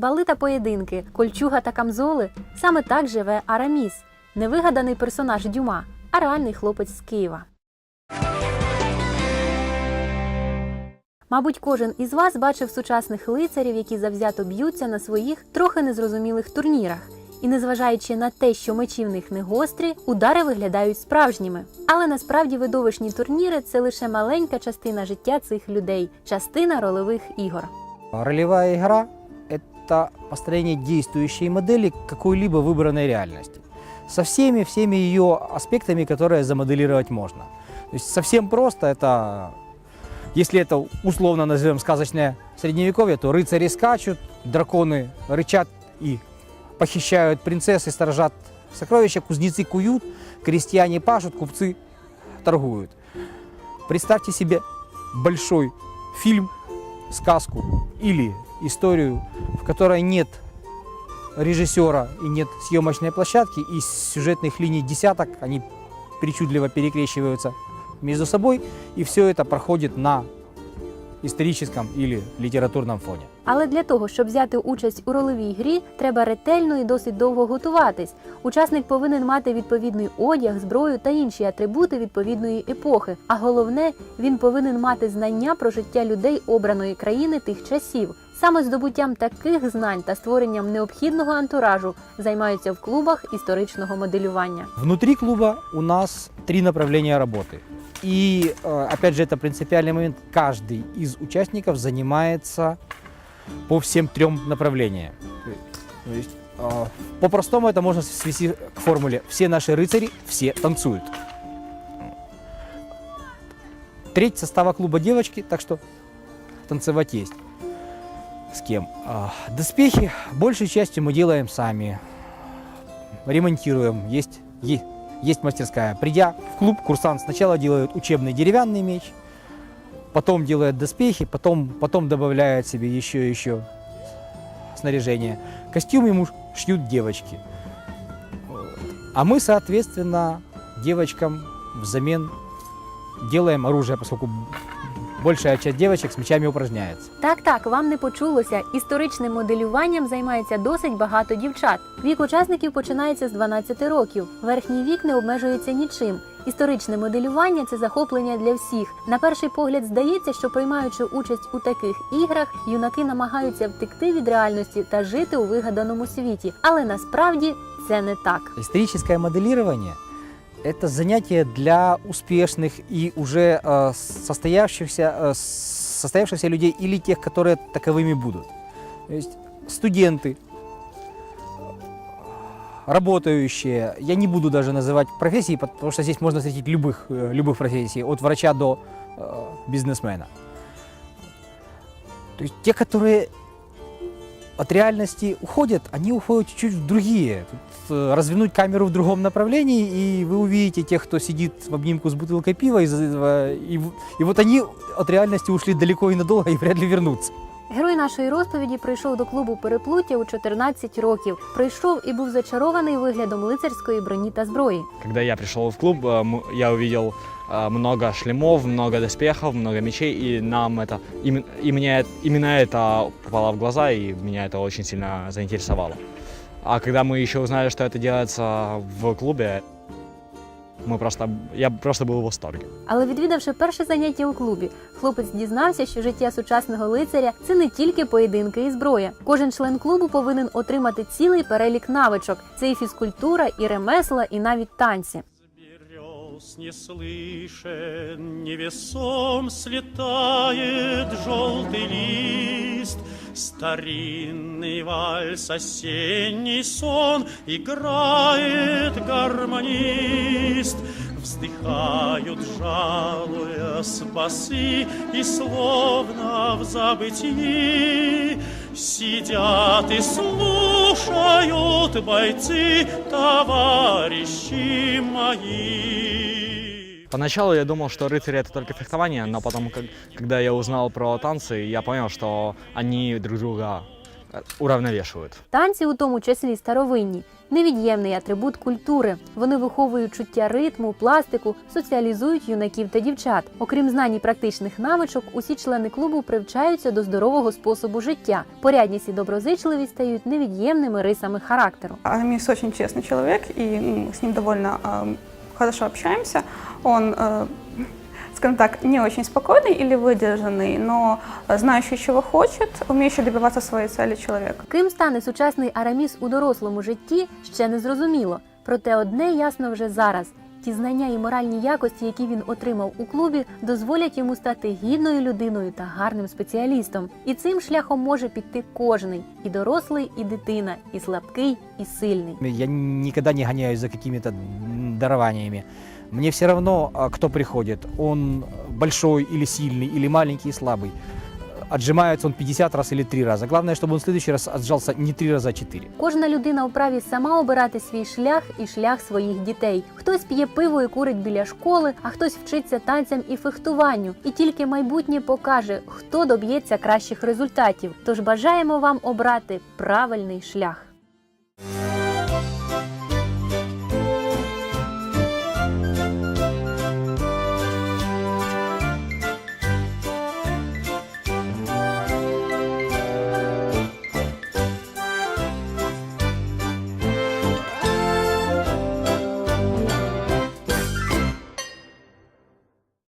Бали та поєдинки, кольчуга та камзоли саме так живе Араміс, невигаданий персонаж Дюма, а реальний хлопець з Києва. Мабуть, кожен із вас бачив сучасних лицарів, які завзято б'ються на своїх трохи незрозумілих турнірах. І незважаючи на те, що мечі в них не гострі, удари виглядають справжніми. Але насправді видовищні турніри це лише маленька частина життя цих людей, частина рольових ігор. Ролевая игра – это построение действующей модели какой-либо выбранной реальности. Со всеми, всеми ее аспектами, которые замоделировать можно. То есть совсем просто это, если это условно назовем сказочное средневековье, то рыцари скачут, драконы рычат и похищают принцессы, сторожат сокровища, кузнецы куют, крестьяне пашут, купцы торгуют. Представьте себе большой фильм сказку или историю, в которой нет режиссера и нет съемочной площадки, и сюжетных линий десяток, они причудливо перекрещиваются между собой, и все это проходит на историческом или литературном фоне. Але для того, щоб взяти участь у ролевій грі, треба ретельно і досить довго готуватись. Учасник повинен мати відповідний одяг, зброю та інші атрибути відповідної епохи. А головне, він повинен мати знання про життя людей обраної країни тих часів. Саме здобуттям таких знань та створенням необхідного антуражу займаються в клубах історичного моделювання. Внутри клуба у нас три направления работы. И, э, опять же, это принципиальный момент. Каждый из участников занимается по всем трем направлениям. То есть, э, по-простому это можно свести к формуле «все наши рыцари, все танцуют». Треть состава клуба девочки, так что танцевать есть с кем. А, Доспехи большей частью мы делаем сами, ремонтируем. Есть, е- есть мастерская. Придя в клуб, курсант сначала делает учебный деревянный меч, потом делает доспехи, потом, потом добавляет себе еще еще снаряжение. Костюм ему шьют девочки. А мы, соответственно, девочкам взамен делаем оружие, поскольку большая часть девочек с мечами упражняется. Так, так, вам не почулося. Історичним моделюванням займається досить багато дівчат. Вік учасників починається з 12 років. Верхній вік не обмежується нічим. Історичне моделювання це захоплення для всіх. На перший погляд здається, що приймаючи участь у таких іграх, юнаки намагаються втекти від реальності та жити у вигаданому світі. Але насправді це не так. Историческое моделирование – это занятие для успешных и уже э, состоявшихся, э, состоявшихся людей или тех, которые таковыми будут. То есть студенты, работающие, я не буду даже называть профессии, потому что здесь можно встретить любых, э, любых профессий, от врача до э, бизнесмена. То есть те, которые от реальности уходят, они уходят чуть-чуть в другие. Тут, э, развернуть камеру в другом направлении, и вы увидите тех, кто сидит в обнимку с бутылкой пива, из этого, и, в- и вот они от реальности ушли далеко и надолго и вряд ли вернутся. Герой нашої розповіді прийшов до клубу переплуття у 14 років. Прийшов і був зачарований виглядом лицарської броні та зброї. Когда я пришел в клуб, э, м- я увидел э, много шлемов, много доспехов, много мечей, и нам это, имен- и мне именно это попало в глаза, и меня это очень сильно заинтересовало. А когда мы еще узнали, что это делается в клубе, мы просто, я просто был в восторге. Але відвідавши перше заняття у клубі, хлопець дізнався, що життя сучасного лицаря це не тільки поєдинки і зброя. Кожен член клубу повинен отримати цілий перелік навичок. Це і фізкультура, і ремесла, і навіть танці. берез не слышен, невесом слетает желтый лист. Старинный вальс, осенний сон играет гармонист. Вздыхают, жалуя спасы, и словно в забытии Сидят и слушают бойцы, товарищи мои. Поначалу я думал, что рыцари это только фехтование, но потом, как- когда я узнал про танцы, я понял, что они друг друга э, уравновешивают. Танці, у тому числі старовинні, невід'ємний атрибут культури. Вони виховують чуття ритму, пластику, соціалізують юнаків та дівчат. Окрім знань і практичних навичок, усі члени клубу привчаються до здорового способу життя. Порядність і доброзичливість стають невід'ємними рисами характеру. Арамис очень честный человек, и ну, мы с ним довольно эм, хорошо общаемся. Он, э, скажем так, не очень спокойный или выдержанный, но э, знающий, чего хочет, умеющий добиваться своей цели человек. Ким стане сучасний Араміс у дорослому житті, ще не зрозуміло. Проте одне ясно вже зараз. Ті знання і моральні якості, які він отримав у клубі, дозволять йому стати гідною людиною та гарним спеціалістом. І цим шляхом може піти кожний і дорослий, і дитина, і слабкий, і сильний. Я никогда не гоняюсь за какими-то м, дарованиями. Мне все равно, а, кто приходит. Он большой или сильный, или маленький и слабый. Отжимается он 50 раз или 3 раза. Главное, чтобы он в следующий раз отжался не 3 раза, а 4. Кожна людина вправі сама обирати свій шлях і шлях своїх дітей. Хтось п'є пиво і курить біля школи, а хтось вчиться танцям і фехтуванню. І тільки майбутнє покаже, хто доб'ється кращих результатів. Тож бажаємо вам обрати правильний шлях.